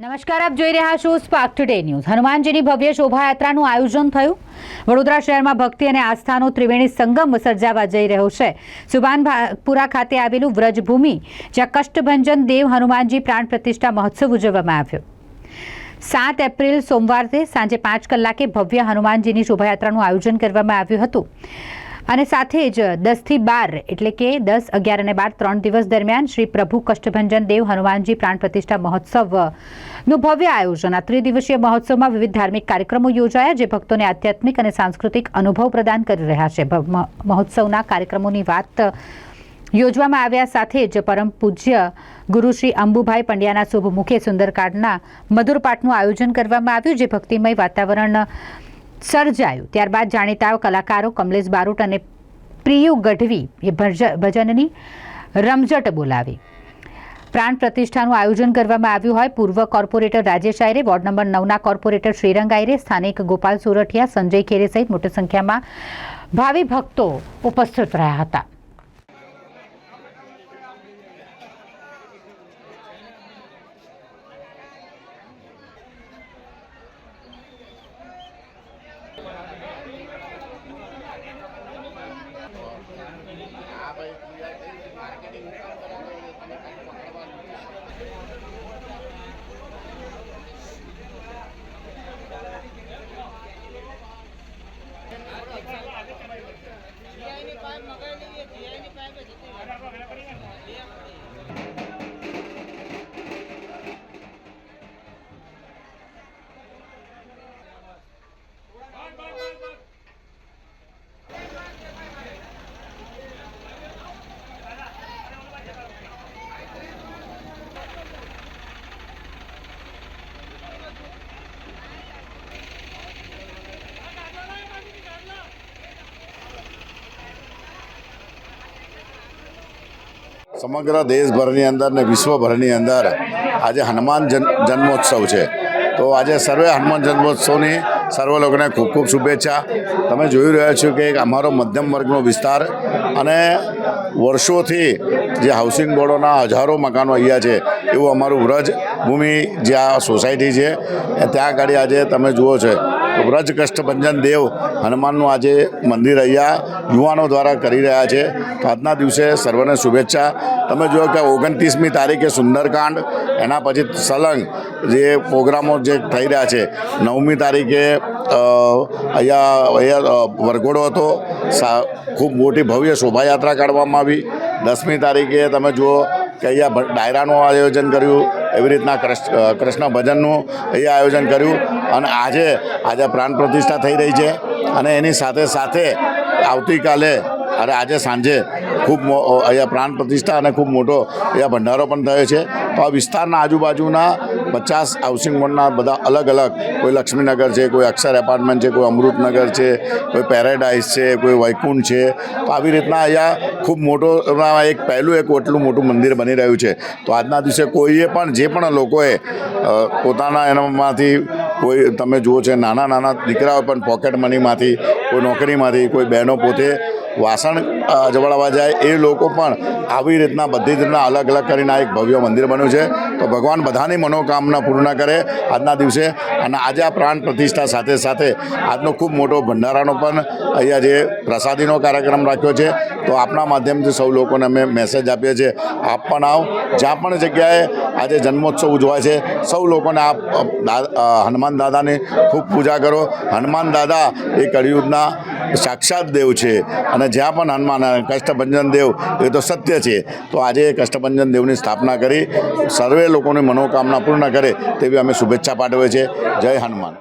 નમસ્કાર, આપ જોઈ રહ્યા છો સ્પાર્ક ટુડે ન્યૂઝ હનુમાનજીની ભવ્ય શોભાયાત્રાનું આયોજન થયું. વડોદરા શહેરમાં ભક્તિ અને આસ્થાનો ત્રિવેણી સંગમ સર્જાવા જઈ રહ્યો છે. સુભાનપુરા ખાતે આવેલું વ્રજભૂમિ, જ્યાં કષ્ટભંજન દેવ હનુમાનજી પ્રાણ પ્રતિષ્ઠા મહોત્સવ ઉજવવામાં આવ્યો. સાત એપ્રિલ સોમવારે સાંજે પાંચ કલાકે ભવ્ય હનુમાનજીની શોભાયાત્રાનું આયોજન કરવામાં આવ્યું હતું. અને સાથે જ દસથી બાર, એટલે કે દસ, અગિયાર અને બાર, ત્રણ દિવસ દરમિયાન શ્રી પ્રભુ કષ્ટભંજન દેવ હનુમાનજી પ્રાણ પ્રતિષ્ઠા મહોત્સવનું ભવ્ય આયોજન. આ ત્રિદિવસીય મહોત્સવમાં વિવિધ ધાર્મિક કાર્યક્રમો યોજાયા, જે ભક્તોને આધ્યાત્મિક અને સાંસ્કૃતિક અનુભવ પ્રદાન કરી રહ્યા છે. મહોત્સવના કાર્યક્રમોની વાત યોજવામાં આવ્યા સાથે જ પરમ પૂજ્ય ગુરુ શ્રી અંબુભાઈ પંડ્યાના શુભ મુખે સુંદરકાંડના મધુર પાઠનું આયોજન કરવામાં આવ્યું, જે ભક્તિમય વાતાવરણ સર્જાયું. ત્યારબાદ જાણીતા કલાકારો કમલેશ બારોટ અને પ્રિયુ ગઢવી એ ભજ- ભજનની રમઝટ બોલાવી. પ્રાણ પ્રતિષ્ઠાનું આયોજન કરવામાં આવ્યું હોય પૂર્વ corporator Rajesh Ayre, ward number નવના corporator Shrirang Ayre, સ્થાનિક ગોપાલ સોરઠિયા, સંજય ખેરે સહિત મોટી સંખ્યામાં ભાવિ ભક્તો ઉપસ્થિત રહ્યા હતા. જીઆઈની પાઇપ મગાવી લઈએ જીઆઈની પાઇપ જતી સમગ્ર દેશભરની અંદર ને વિશ્વભરની અંદર આજે હનુમાન જન, જન્મોત્સવ છે. તો આજે સર્વે હનુમાન જન્મોત્સવની સર્વ લોકોને ખૂબ ખૂબ શુભેચ્છા. તમે જોઈ રહ્યા છો કે અમારો મધ્યમ વર્ગનો વિસ્તાર અને વર્ષોથી જે હાઉસિંગ બોર્ડોના હજારો મકાનો અહીંયા છે, એવું અમારું વ્રજ ભૂમિ જે આ સોસાયટી છે ત્યાં આગળ આજે તમે જુઓ છો. તો વ્રજ કષ્ટભંજન દેવ હનુમાનનું આજે મંદિર અહીંયા યુવાનો દ્વારા કરી રહ્યા છે. તો આજના દિવસે સર્વને શુભેચ્છા. તમે જુઓ કે ઓગણત્રીસમી તારીખે સુંદરકાંડ, એના પછી સલંગ, જે પ્રોગ્રામો જે થઈ રહ્યા છે. નવમી તારીખે અહીંયા અહીંયા વરઘોડો હતો. ખૂબ મોટી ભવ્ય શોભાયાત્રા કાઢવામાં આવી. દસમી તારીખે તમે જુઓ કે અહીંયા ડાયરાનું આયોજન કર્યું. એવી રીતના કૃષ્ણ ભજનનું અહીંયા આયોજન કર્યું અને આજે આજે પ્રાણ પ્રતિષ્ઠા થઈ રહી છે અને એની સાથે સાથે આવતીકાલે અને આજે સાંજે ખૂબ અહીંયા પ્રાણ પ્રતિષ્ઠા અને ખૂબ મોટો અહીંયા ભંડારો પણ થયો છે. તો આ વિસ્તારના આજુબાજુના પચાસ હાઉસિંગ બોર્ડના બધા અલગ અલગ, કોઈ લક્ષ્મીનગર છે, કોઈ અક્ષર એપાર્ટમેન્ટ છે, કોઈ અમૃતનગર છે, કોઈ પેરેડાઇઝ છે, કોઈ વૈકુંઠ છે. તો આવી રીતના અહીંયા ખૂબ મોટો એક પહેલું એક એટલું મોટું મંદિર બની રહ્યું છે. તો આજના દિવસે કોઈએ પણ, જે પણ લોકોએ પોતાના એનામાંથી કોઈ, તમે જુઓ છે, નાના નાના દીકરાઓ પણ પોકેટ મનીમાંથી કોઈ નોકરીમાંથી કોઈ બહેનો પોતે વાસણ અજવડાવવા જાય એ લોકો પણ આવી રીતના બધી રીતના અલગ અલગ કરીને આ એક ભવ્ય મંદિર બન્યું છે. તો ભગવાન બધાની મનોકામના પૂર્ણ કરે આજના દિવસે અને આજે આ પ્રાણ પ્રતિષ્ઠા સાથે સાથે આજનો ખૂબ મોટો ભંડારાનો પણ અહીંયા જે પ્રસાદીનો કાર્યક્રમ રાખ્યો છે. તો આપના માધ્યમથી સૌ લોકોને અમે મેસેજ આપીએ છીએ. આપ પણ આવો. જ્યાં પણ જગ્યાએ આજે જન્મોત્સવ ઉજવાય છે, સૌ લોકોને આપ હનુમાન દાદાની ખૂબ પૂજા કરો. હનુમાન દાદા એ કળિયુગના સાક્ષાત દેવ છે અને જ્યાં પણ હનુમાન કષ્ટભંજન દેવ, એ તો સત્ય છે. તો આજે કષ્ટભંજન દેવની સ્થાપના કરી, સર્વે લોકોની મનોકામના પૂર્ણ કરે તેવી અમે શુભેચ્છા પાઠવીએ છીએ. જય હનુમાન.